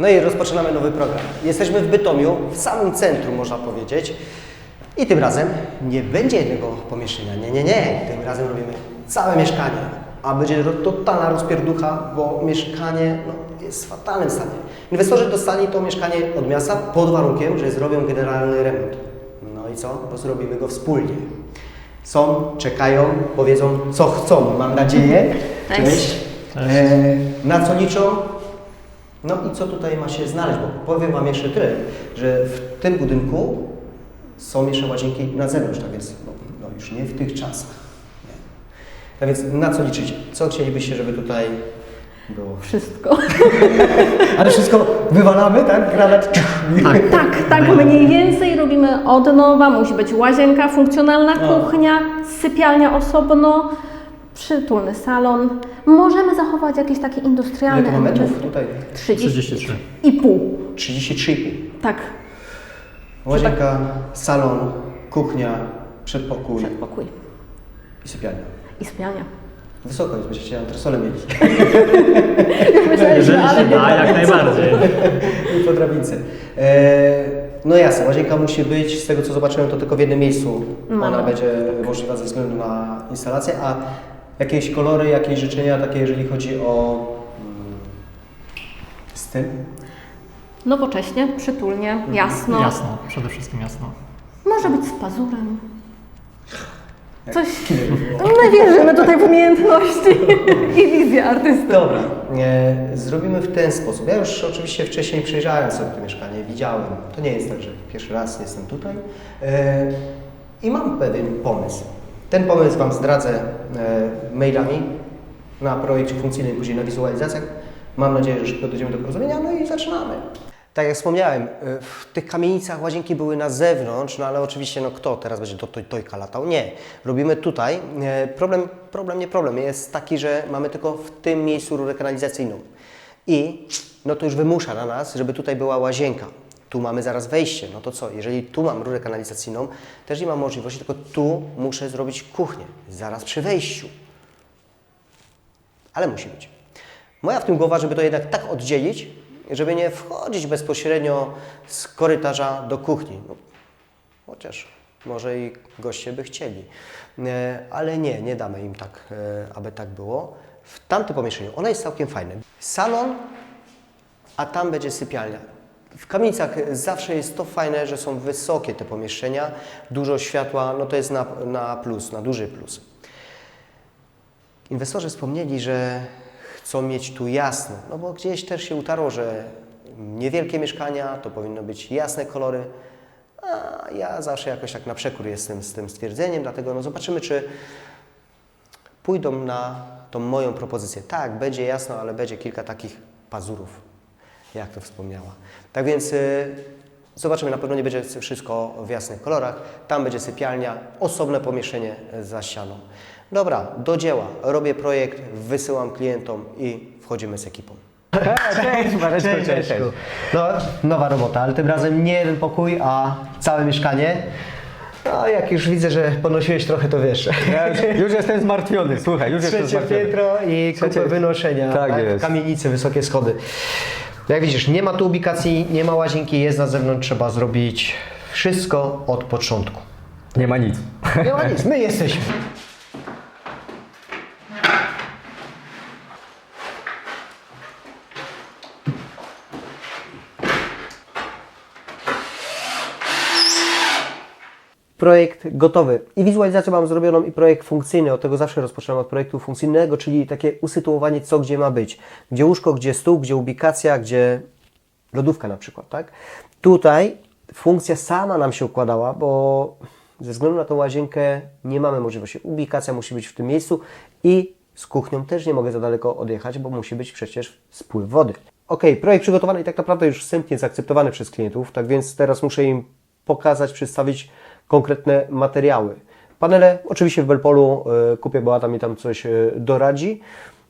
No i rozpoczynamy nowy program. Jesteśmy w Bytomiu, w samym centrum można powiedzieć. I tym razem nie będzie jednego pomieszczenia. Nie, nie, nie. Tym razem robimy całe mieszkanie. A będzie totalna rozpierducha, bo mieszkanie no, jest w fatalnym stanie. Inwestorzy dostali to mieszkanie od miasta pod warunkiem, że zrobią generalny remont. No i co? Bo zrobimy go wspólnie. Są, czekają, powiedzą co chcą, mam nadzieję. Cześć. Cześć. E, na co liczą? No i co tutaj ma się znaleźć? Bo powiem Wam jeszcze tyle, że w tym budynku są jeszcze łazienki na zewnątrz, tak więc no, no już nie w tych czasach. Nie. Tak więc na co liczycie? Co chcielibyście, żeby tutaj było? Wszystko. Ale wszystko wywalamy, tak? Granat. Tak, tak, tak mniej więcej robimy od nowa. Musi być łazienka, funkcjonalna kuchnia, sypialnia osobno, przytulny salon. Możemy zachować jakieś takie Ile industrialne to ma metrów tutaj? 33. I pół. 33,5. Tak, Łazienka, salon, kuchnia, przedpokój przedpokój i sypialnia. i sypialnia. Wysoko jest, będziecie antresolę. Myślę, Jeżeli się da, jak najbardziej. I po drabince. E, no jasne, łazienka musi być, z tego co zobaczyłem, to tylko w jednym miejscu No, ona no. będzie możliwa ze względu na instalację, a jakieś kolory, jakieś życzenia takie, jeżeli chodzi o mm, styl? nowocześnie, przytulnie, jasno. Jasno, przede wszystkim jasno. Może być z pazurem. Coś. My wierzymy tutaj w umiejętności i wizję artysty. Dobra, e, zrobimy w ten sposób. Ja już oczywiście wcześniej przejrzałem sobie to mieszkanie, widziałem. To nie jest tak, że pierwszy raz jestem tutaj. E, I mam pewien pomysł. Ten pomysł Wam zdradzę e, mailami na projekcie funkcyjnym, później na wizualizacjach. Mam nadzieję, że szybko dojdziemy do porozumienia, no i zaczynamy. Tak jak wspomniałem, e, w tych kamienicach łazienki były na zewnątrz, no ale oczywiście, no kto teraz będzie do toj, tojka latał? Nie. Robimy tutaj. E, Problem, problem, nie problem, jest taki, że mamy tylko w tym miejscu rurę kanalizacyjną. I no to już wymusza na nas, żeby tutaj była łazienka. Tu mamy zaraz wejście, no to co? Jeżeli tu mam rurę kanalizacyjną, też nie mam możliwości, tylko tu muszę zrobić kuchnię, zaraz przy wejściu. Ale musi być. Moja w tym głowa, żeby to jednak tak oddzielić, żeby nie wchodzić bezpośrednio z korytarza do kuchni. No, chociaż może i goście by chcieli. E, Ale nie, nie damy im tak, e, aby tak było. W tamtym pomieszczeniu, ono jest całkiem fajne. Salon, a tam będzie sypialnia. W kamienicach zawsze jest to fajne, że są wysokie te pomieszczenia, dużo światła, no to jest na, na plus, na duży plus. Inwestorzy wspomnieli, że chcą mieć tu jasno, no bo gdzieś też się utarło, że niewielkie mieszkania to powinno być jasne kolory, a ja zawsze jakoś tak na przekór jestem z tym stwierdzeniem, dlatego no zobaczymy, czy pójdą na tą moją propozycję. Tak, będzie jasno, ale będzie kilka takich pazurów, jak to wspomniała. Tak więc y, zobaczymy, na pewno nie będzie wszystko w jasnych kolorach. Tam będzie sypialnia, osobne pomieszczenie za ścianą. Dobra, do dzieła. Robię projekt, wysyłam klientom i wchodzimy z ekipą. Cześć Mareczko, cześć, cześć. No, nowa robota, ale tym razem nie jeden pokój, a całe mieszkanie. No, jak już widzę, że ponosiłeś trochę, to wiesz. Ja już, już jestem zmartwiony, słuchaj, już jestem Trzecie zmartwiony. piętro i kupę Trzecie- wynoszenia. Tak jest. Kamienice, wysokie schody. Jak widzisz, nie ma tu ubikacji, nie ma łazienki, jest na zewnątrz, trzeba zrobić wszystko od początku. Nie ma nic. Nie ma nic, my jesteśmy. Projekt gotowy. I wizualizację mam zrobioną i projekt funkcyjny. Od tego zawsze rozpoczynam od projektu funkcyjnego, czyli takie usytuowanie, co gdzie ma być. Gdzie łóżko, gdzie stół, gdzie ubikacja, gdzie lodówka na przykład, tak? Tutaj funkcja sama nam się układała, bo ze względu na tą łazienkę nie mamy możliwości. Ubikacja musi być w tym miejscu i z kuchnią też nie mogę za daleko odjechać, bo musi być przecież spływ wody. Ok, projekt przygotowany i tak naprawdę już wstępnie zaakceptowany przez klientów, tak więc teraz muszę im pokazać, przedstawić konkretne materiały. Panele oczywiście w Belpolu e, kupię, bo Adam mi tam coś e, doradzi.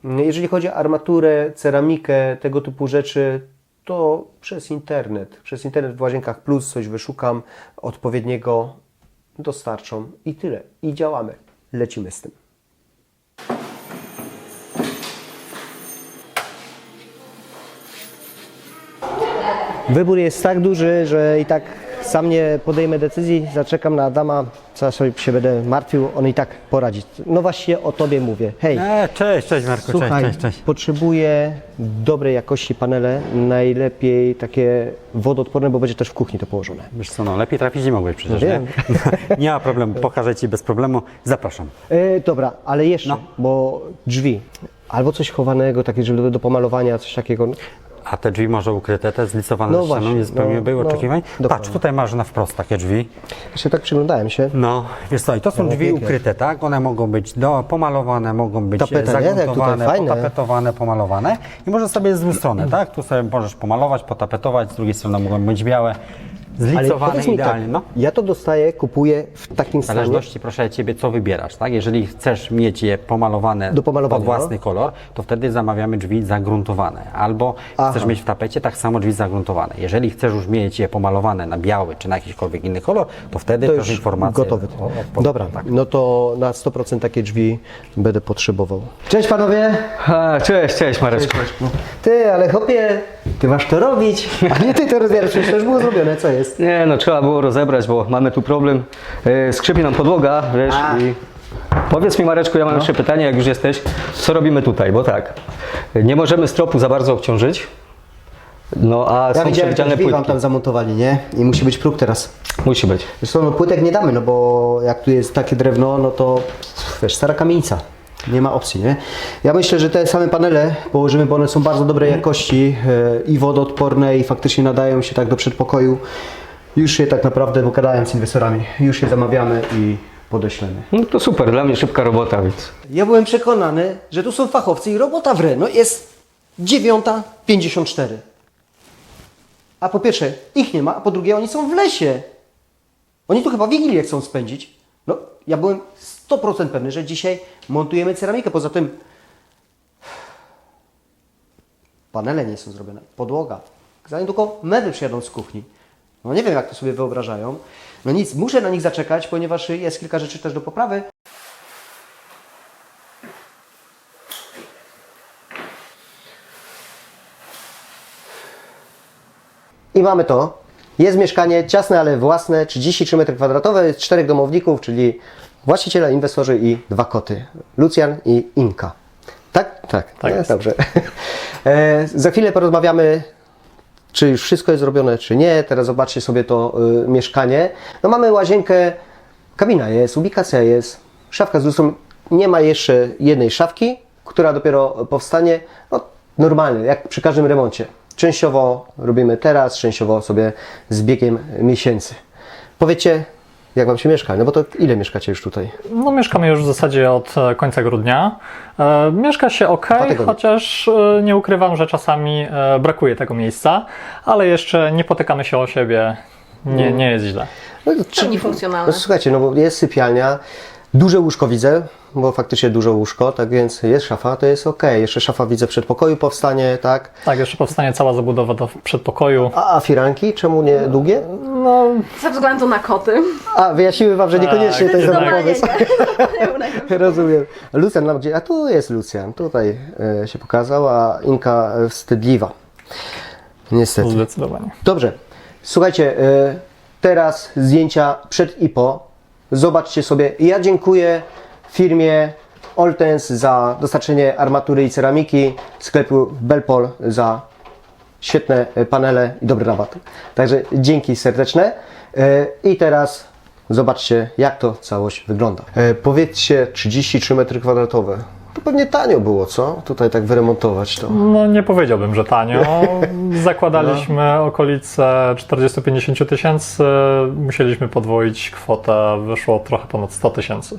Jeżeli chodzi o armaturę, ceramikę, tego typu rzeczy, to przez internet. Przez internet w Łazienkach Plus coś wyszukam odpowiedniego, dostarczą i tyle. I działamy. Lecimy z tym. Wybór jest tak duży, że i tak sam nie podejmę decyzji, zaczekam na Adama, co sobie się będę martwił, on i tak poradzi. No właśnie o Tobie mówię. Hej, E, cześć, cześć Marku, słuchaj, cześć, cześć, cześć. potrzebuję dobrej jakości panele, najlepiej takie wodoodporne, bo będzie też w kuchni to położone. Wiesz co, no lepiej trafić nie mogłeś przecież, No nie? wiem. nie ma problemu, pokażę Ci bez problemu, zapraszam. E, dobra, ale jeszcze, No. bo drzwi, albo coś chowanego, takie, żeby do, do pomalowania, coś takiego. A te drzwi może ukryte, te zlicowane No ścianą, właśnie, nie spełniły no, były no, oczekiwań? dokładnie. Patrz, tutaj masz na wprost takie drzwi. Właśnie tak przyglądałem się. No, wiesz co, i to są No, drzwi pięknie. ukryte, tak? One mogą być do, pomalowane, mogą być Tapeta, e, nie? Jak tutaj zagruntowane, fajne. potapetowane, pomalowane. I możesz sobie z dwóch stron, tak? Tu sobie możesz pomalować, potapetować, z drugiej strony mogą być białe, zlicowane powiedz mi idealnie, tak, no. ja to dostaję, kupuję w takim W stanie. zależności, proszę Ciebie, co wybierasz, tak? Jeżeli chcesz mieć je pomalowane Do pomalowania, pod własny kolor, to wtedy zamawiamy drzwi zagruntowane. Albo Aha. chcesz mieć w tapecie, tak samo drzwi zagruntowane. Jeżeli chcesz już mieć je pomalowane na biały, czy na jakikolwiek inny kolor, to wtedy to też już informacje gotowy. o, o, o, Dobra, tak. no to na 100% takie drzwi będę potrzebował. Cześć panowie! A, cześć, cześć Mareczku. Ty, ale chłopie, ty masz to robić, a nie ty to rozbierasz, przecież to już było zrobione, co jest? Nie no, trzeba było rozebrać, bo mamy tu problem. E, skrzypi nam podłoga, wiesz, A. i... Powiedz mi Mareczku, ja mam jeszcze pytanie, jak już jesteś, co robimy tutaj, bo tak, nie możemy stropu za bardzo obciążyć, no a Ja są widziałem, te przewidziane drzwi wam płytki. tam zamontowali, nie? I musi być próg teraz. Musi być. Zresztą no, płytek nie damy, no bo jak tu jest takie drewno, no to wiesz, stara kamienica. Nie ma opcji, nie? Ja myślę, że te same panele położymy, bo one są bardzo dobrej jakości e, i wodoodporne i faktycznie nadają się tak do przedpokoju. Już je tak naprawdę pogadałem z inwestorami, już je zamawiamy i podeślemy. No to super, dla mnie szybka robota, więc... Ja byłem przekonany, że tu są fachowcy i robota w re. No jest 9.54. A po pierwsze, ich nie ma, a po drugie, oni są w lesie. Oni tu chyba Wigilię chcą spędzić. Ja byłem 100% pewny, że dzisiaj montujemy ceramikę. Poza tym panele nie są zrobione, podłoga. Zanim tylko meble przyjadą z kuchni. No nie wiem, jak to sobie wyobrażają. No nic, muszę na nich zaczekać, ponieważ jest kilka rzeczy też do poprawy. I mamy to. Jest mieszkanie ciasne, ale własne, 33 m2, jest czterech domowników, czyli właściciele, inwestorzy i dwa koty. Lucjan i Inka. Tak? Tak. Tak No, jest. Dobrze. E, za chwilę porozmawiamy, czy już wszystko jest zrobione, czy nie. Teraz zobaczcie sobie to y, mieszkanie. No mamy łazienkę, kabina jest, ubikacja jest, szafka z lustrum. Nie ma jeszcze jednej szafki, która dopiero powstanie. No, normalny, jak przy każdym remoncie. Częściowo robimy teraz, częściowo sobie z biegiem miesięcy. Powiedzcie, jak Wam się mieszka? No bo to ile mieszkacie już tutaj? No mieszkamy już w zasadzie od e, końca grudnia. E, mieszka się ok, chociaż e, nie ukrywam, że czasami e, brakuje tego miejsca, ale jeszcze nie potykamy się o siebie. Nie, nie jest źle. No, to Pełni funkcjonalne. No, słuchajcie, no bo jest sypialnia, duże łóżko widzę, bo faktycznie duże łóżko, tak więc jest szafa, to jest ok. Jeszcze szafa widzę w przedpokoju powstanie, tak? Tak, jeszcze powstanie cała zabudowa do przedpokoju. A, a firanki, czemu nie długie? No, Ze względu na koty. A, wyjaśniły Wam, że niekoniecznie Tak, to jest dobry pomysł. Rozumiem. Lucjan, nam gdzie? A tu jest Lucjan, tutaj e, się pokazał, a Inka e, wstydliwa. Niestety. zdecydowanie. Dobrze. Słuchajcie, e, teraz zdjęcia przed i po. Zobaczcie sobie. Ja dziękuję firmie Oltens za dostarczenie armatury i ceramiki, sklepu Belpol za świetne panele i dobry rabat. Także dzięki serdeczne. E, I teraz zobaczcie, jak to całość wygląda. E, Powiedzcie, 33 m2. To pewnie tanio było, co? Tutaj tak wyremontować to. No nie powiedziałbym, że tanio. Zakładaliśmy okolice 40-50 tysięcy. Musieliśmy podwoić kwotę, wyszło trochę ponad 100 tysięcy.